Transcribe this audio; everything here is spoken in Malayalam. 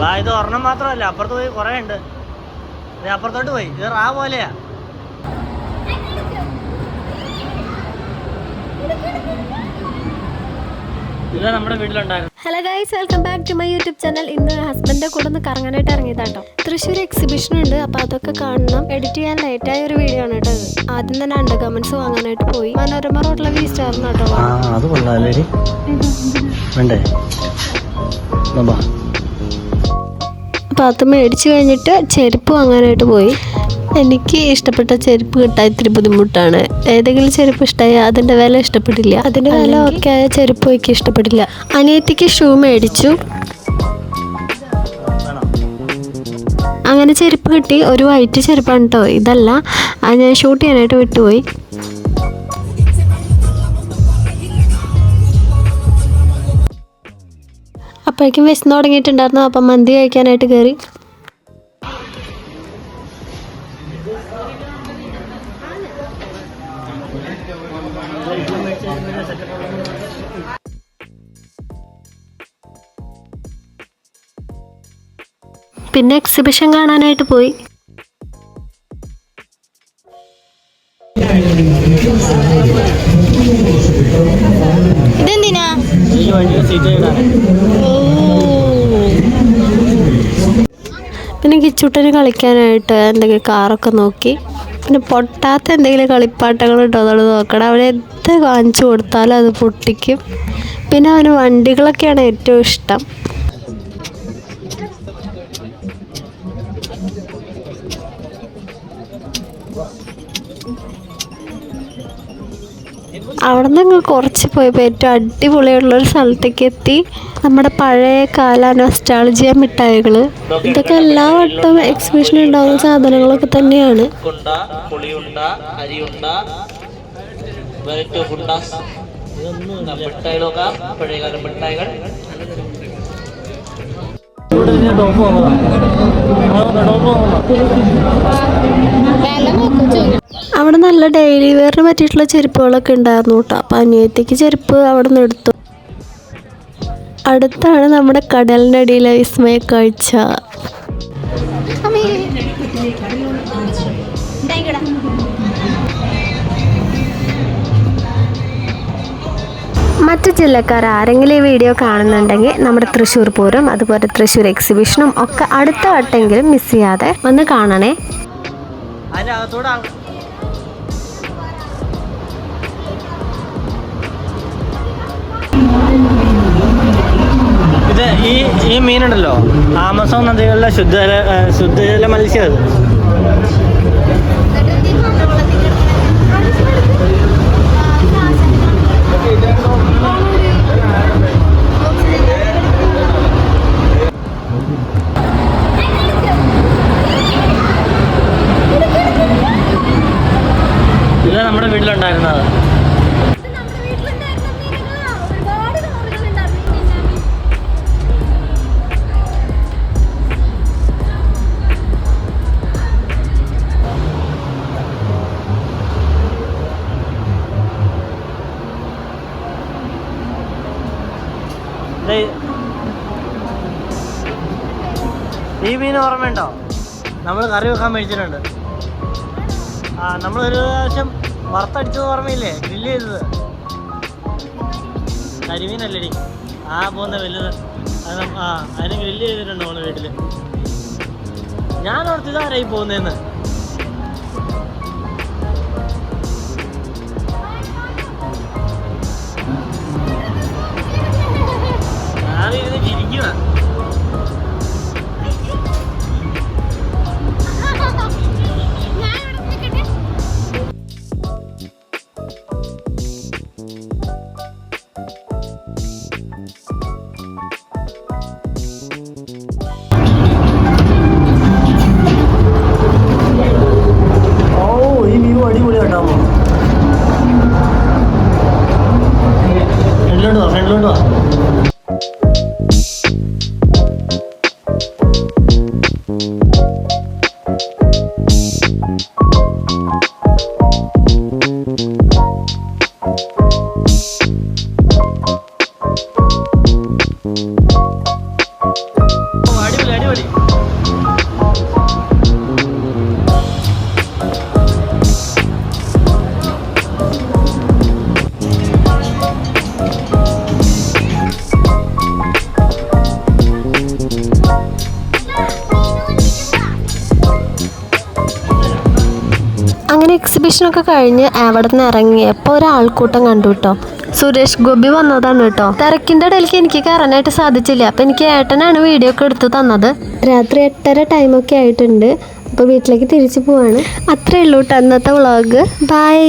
വാ ഇത് ഒരെണ്ണം മാത്രമല്ല അപ്പുറത്ത് പോയി കുറേ ഉണ്ട്. അപ്പുറത്തോട്ട് പോയി. ഇത് റാ പോലെയാ. ഇത് നമ്മുടെ വീട്ടിലുണ്ടായിരുന്നു hello guys welcome back to my YouTube channel ഇന്ന് ഹസ്ബൻഡിന്റെ കൂടെ ഒന്ന് കറങ്ങാനായിട്ട് ഇറങ്ങിയതാട്ടോ. തൃശ്ശൂർ എക്സിബിഷൻ ഉണ്ട് അപ്പോൾ അതൊക്കെ കാണണം. എഡിറ്റ് ചെയ്യാൻ ലേറ്റ് ആയ ഒരു വീഡിയോ ആണ് കേട്ടോ ഇത്. ആദ്യം തന്നെ അണ്ടർ കമന്റ്സ് വാങ്ങാനായിട്ട് പോയി. മനോരമ റോഡിലെ കേട്ടോ. അത് കൊള്ളാല്ലേ വേണ്ടേ? ബാ മേടിച്ചു കഴിഞ്ഞിട്ട് ചെരുപ്പ് വാങ്ങാനായിട്ട് പോയി. എനിക്ക് ഇഷ്ടപ്പെട്ട ചെരുപ്പ് കിട്ടാൻ ഇത്തിരി ബുദ്ധിമുട്ടാണ്. ഏതെങ്കിലും ചെരുപ്പ് ഇഷ്ടമായി അതിന്റെ വില ഇഷ്ടപ്പെട്ടില്ല അതിന്റെ വില ഒക്കെ ആയ ചെരുപ്പ് എനിക്ക് ഇഷ്ടപ്പെട്ടില്ല അനിയത്തിക്ക് ഷൂ മേടിച്ചു. അങ്ങനെ ചെരുപ്പ് കിട്ടി. ഒരു വൈറ്റ് ചെരുപ്പാണ് കേട്ടോ ഇതല്ല. ഞാൻ ഷൂട്ട് ചെയ്യാനായിട്ട് വിട്ടുപോയി. അപ്പോഴേക്കും വിശന്ന് തുടങ്ങിയിട്ടുണ്ടായിരുന്നു. അപ്പം മന്തി കഴിക്കാനായിട്ട് കയറി പിന്നെ എക്സിബിഷൻ കാണാനായിട്ട് പോയി. ഇതെന്തിനാ ഈ വണ്ടി സീറ്റ് ഇടാൻ പിന്നെ കിച്ചുട്ടന് കളിക്കാനായിട്ട് എന്തെങ്കിലും കാറൊക്കെ നോക്കി. പിന്നെ പൊട്ടാത്ത എന്തെങ്കിലും കളിപ്പാട്ടങ്ങൾ ഉണ്ടോ എന്നുള്ളത് നോക്കണം. അവിടെ എന്ത് കാണിച്ചു കൊടുത്താലും അത് പൊട്ടിക്കും. പിന്നെ അവന് വണ്ടികളൊക്കെയാണ് ഏറ്റവും ഇഷ്ടം. അവിടെ നിന്ന് കുറച്ച് പോയപ്പോൾ ഏറ്റവും അടിപൊളിയുള്ള ഒരു സ്ഥലത്തേക്ക് എത്തി. നമ്മുടെ പഴയ കാല നൊസ്റ്റാളജിയ മിഠായികൾ ഇതൊക്കെ എല്ലാ വട്ടവും എക്സിബിഷൻ ഉണ്ടാകുന്ന സാധനങ്ങളൊക്കെ തന്നെയാണ്. പഴയകാല മിഠായികൾ. നല്ല ഡെയിലി വെയറിന് പറ്റിയിട്ടുള്ള ചെരുപ്പുകളൊക്കെ ഉണ്ടായിരുന്നു കേട്ടോ. അപ്പോൾ അനിയത്തിക്ക് ചെരുപ്പ് അവിടെ നിന്ന് എടുത്തു. അടുത്താണ് നമ്മുടെ കടലിന്റെ അടിയിലെ വിസ്മയ കാഴ്ച. മറ്റു ജില്ലക്കാർ ആരെങ്കിലും ഈ വീഡിയോ കാണുന്നുണ്ടെങ്കിൽ നമ്മുടെ തൃശ്ശൂർ പൂരം അതുപോലെ തൃശ്ശൂർ എക്സിബിഷനും ഒക്കെ അടുത്ത വട്ടെങ്കിലും മിസ് ചെയ്യാതെ വന്ന് കാണണേ. അകത്തൂടെ ഈ ഈ മീനുണ്ടല്ലോ ആമസോൺ നദികളിലെ ശുദ്ധജല ശുദ്ധജല മത്സ്യം ഇത് നമ്മുടെ വീട്ടിലുണ്ടായിരുന്നത്. ഈ മീൻ ഓർമ്മയുണ്ടോ? നമ്മൾ കറി വെക്കാൻ മേടിച്ചിട്ടുണ്ട്. ആ നമ്മൾ ഒരു പ്രാവശ്യം വറുത്തടിച്ചത് ഓർമ്മയില്ലേ? ഗ്രില്ല് ചെയ്തത്. കരിമീനല്ലടി ആ പോകുന്ന വലുത്. അത് ആ അതിന് ഗ്രില്ല് ചെയ്തിട്ടുണ്ട് നമ്മൾ വീട്ടിൽ ഞാൻ ഓർത്തിതാരായി പോകുന്നതെന്ന് എക്സിബിഷനൊക്കെ കഴിഞ്ഞ് അവിടെ നിന്ന് ഇറങ്ങിയപ്പോൾ ഒരു ആൾക്കൂട്ടം കണ്ടു കേട്ടോ സുരേഷ് ഗോപി വന്നതാണ് കേട്ടോ തിരക്കിന്റെ ഇടയിലേക്ക് എനിക്ക് കയറാനായിട്ട് സാധിച്ചില്ല. അപ്പം എനിക്ക് ഏട്ടനാണ് വീഡിയോ ഒക്കെ എടുത്ത് തന്നത്. രാത്രി എട്ടര ടൈമൊക്കെ ആയിട്ടുണ്ട്. അപ്പോൾ വീട്ടിലേക്ക് തിരിച്ചു പോവാണ്. അത്രേ ഉള്ളൂ കേട്ടോ അന്നത്തെ വ്ളോഗ് ബൈ